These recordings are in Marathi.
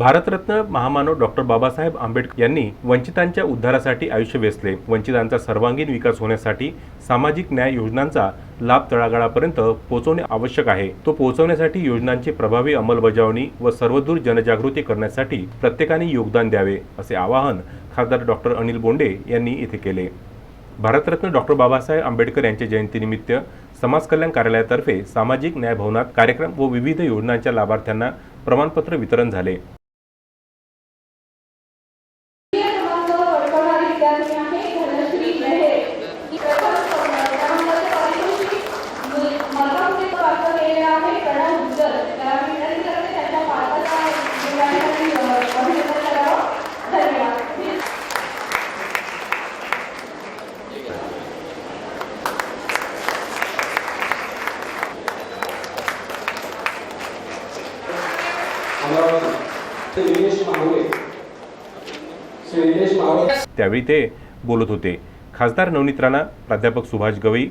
भारतरत्न महामानव डॉक्टर बाबासाहेब आंबेडकर यांनी वंचितांच्या उद्धारासाठी आयुष्य वेचले. वंचितांचा सर्वांगीण विकास होण्यासाठी सामाजिक न्याय योजनांचा लाभ तळागाळापर्यंत पोहोचवणे आवश्यक आहे. तो पोहोचवण्यासाठी योजनांची प्रभावी अंमलबजावणी व सर्वदूर जनजागृती करण्यासाठी प्रत्येकाने योगदान द्यावे असे आवाहन खासदार डॉक्टर अनिल बोंडे यांनी येथे केले. भारतरत्न डॉक्टर बाबासाहेब आंबेडकर यांच्या जयंतीनिमित्त समाज कल्याण कार्यालयातर्फे सामाजिक न्याय भवनात कार्यक्रम व विविध योजनांच्या लाभार्थ्यांना प्रमाणपत्र वितरण झाले. त्यावेळी ते बोलत होते. खासदार नवनीत राणा प्राध्यापक सुभाष गवई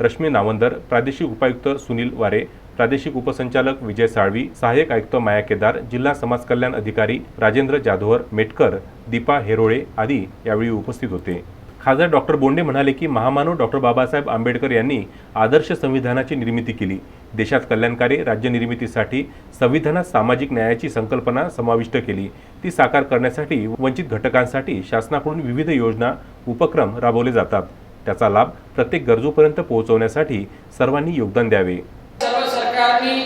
रश्मी नावंदर प्रादेशिक उपायुक्त सुनील वारे प्रादेशिक उपसंचालक विजय साळवी सहाय्यक आयुक्त माया केदार जिल्हा समाज कल्याण अधिकारी राजेंद्र जाधवर मेटकर दीपा हेरोळे आदी यावेळी उपस्थित होते. खासदार डॉक्टर बोंडे म्हणाले की महामानव डॉक्टर बाबासाहेब आंबेडकर यांनी आदर्श संविधानाची निर्मिती केली. देशात कल्याणकारी राज्य निर्मितीसाठी संविधानात सामाजिक न्यायाची संकल्पना समाविष्ट केली. ती साकार करण्यासाठी वंचित घटकांसाठी शासनाकडून विविध योजना उपक्रम राबवले जातात. त्याचा लाभ प्रत्येक गरजूपर्यंत पोहोचवण्यासाठी सर्वांनी योगदान द्यावे. सर्व सरकारनी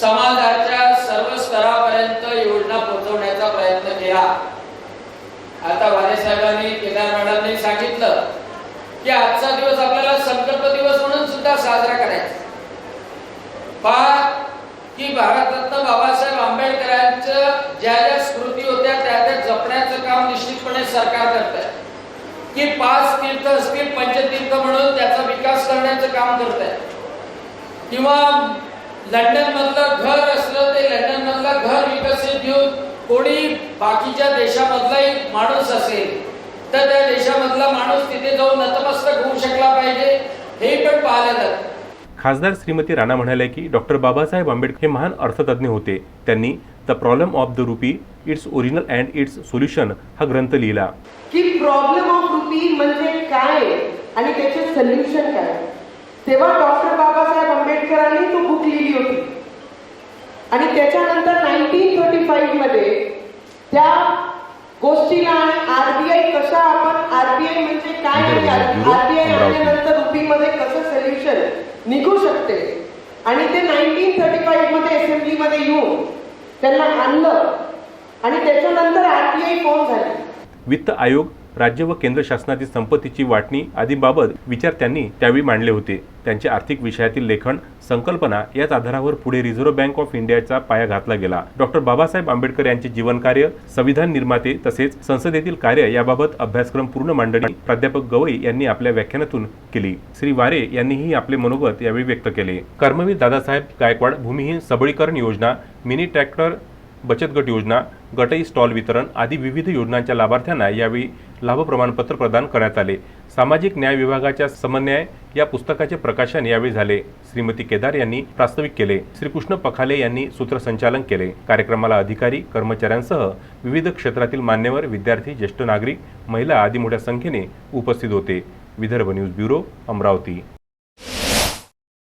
समाजाच्या सर्व स्तरापर्यंत योजना पोहोचवण्याचा प्रयत्न केला. आता वारे साहेबांनी केदार मॅडमने सांगितलं की आजचा दिवस आपल्याला संकल्प दिवस म्हणून सुद्धा साजरा करायचा. पहा की भारतरत्न बाबासाहेब आंबेडकरांच्या ज्या ज्या स्मृती होत्या त्या त्या जपण्याचं काम निश्चितपणे सरकार करत आहे की पाच तीर्थ असतील पंचतीर्थ म्हणून त्याचा विकास करण्याचं काम करत आहे किंवा लंडन मधलं घर असलं ते लंडन मधलं घर विकसित घेऊन कोणी बाकीच्या देशामधला एक माणूस असेल तर त्या देशामधला माणूस तिथे जाऊन नतमस्तक होऊ शकला पाहिजे हे पण पाहिलं जातं. खासदार श्रीमती राणा म्हणाल्या की डॉक्टर बाबासाहेब आंबेडकर हे महान अर्थतज्ञ होते. त्यांनी the problem of the rupee its original and its solution हा ग्रंथ लिहिला. की प्रॉब्लेम ऑफ रुपी म्हणजे काय आणि त्याचे सोल्युशन काय? तेव्हा डॉक्टर बाबासाहेब आंबेडकरांनी तो बुक लिहिली होती. आणि त्याच्यानंतर नाईन्टीन थर्टी फाईव्हमध्ये त्या गोष्टीला आरबीआय कशा काय आरबीआय. आणल्यानंतर रुपीमध्ये कसं सोल्युशन निघू शकते? आणि ते नाईन्टीन थर्टी फाईव्हमध्ये असेंब्ली मध्ये येऊन त्यांना आणलं. आणि त्याच्यानंतर आरबीआय फॉर्म झाली. वित्त आयोग राज्य व केंद्र शासनातील संपत्तीची वाटणी आदींबाबत विचार त्यांनी त्यावेळी मांडले होते. त्यांचे आर्थिक विषयातील लेखन संकल्पना याच आधारावर पुढे रिझर्व्ह बँक ऑफ इंडियाचा पाया घातला गेला. डॉक्टर बाबासाहेब आंबेडकर यांचे जीवनकार्य संविधान निर्माते तसेच संसदेतील कार्य याबाबत अभ्यासक्रम पूर्ण मांडणी प्राध्यापक गवई यांनी आपल्या व्याख्यानातून केली. श्री वारे यांनीही आपले मनोगत यावेळी व्यक्त केले. कर्मवीर दादासाहेब गायकवाड भूमिहीन सबळीकरण योजना मिनी ट्रॅक्टर बचत गट योजना गटई स्टॉल वितरण आदी विविध योजनांच्या लाभार्थ्यांना यावेळी लाभ प्रमाणपत्र प्रदान करण्यात आले. सामाजिक न्याय विभागाच्या समन्वय या पुस्तकाचे प्रकाशन यावेळी झाले. श्रीमती केदार यांनी प्रास्ताविक केले. श्रीकृष्ण पखाले यांनी सूत्रसंचालन केले. कार्यक्रमाला अधिकारी कर्मचाऱ्यांसह विविध क्षेत्रातील मान्यवर विद्यार्थी ज्येष्ठ नागरिक महिला आदी मोठ्या संख्येने उपस्थित होते. Vidarbha news bureau Amravati.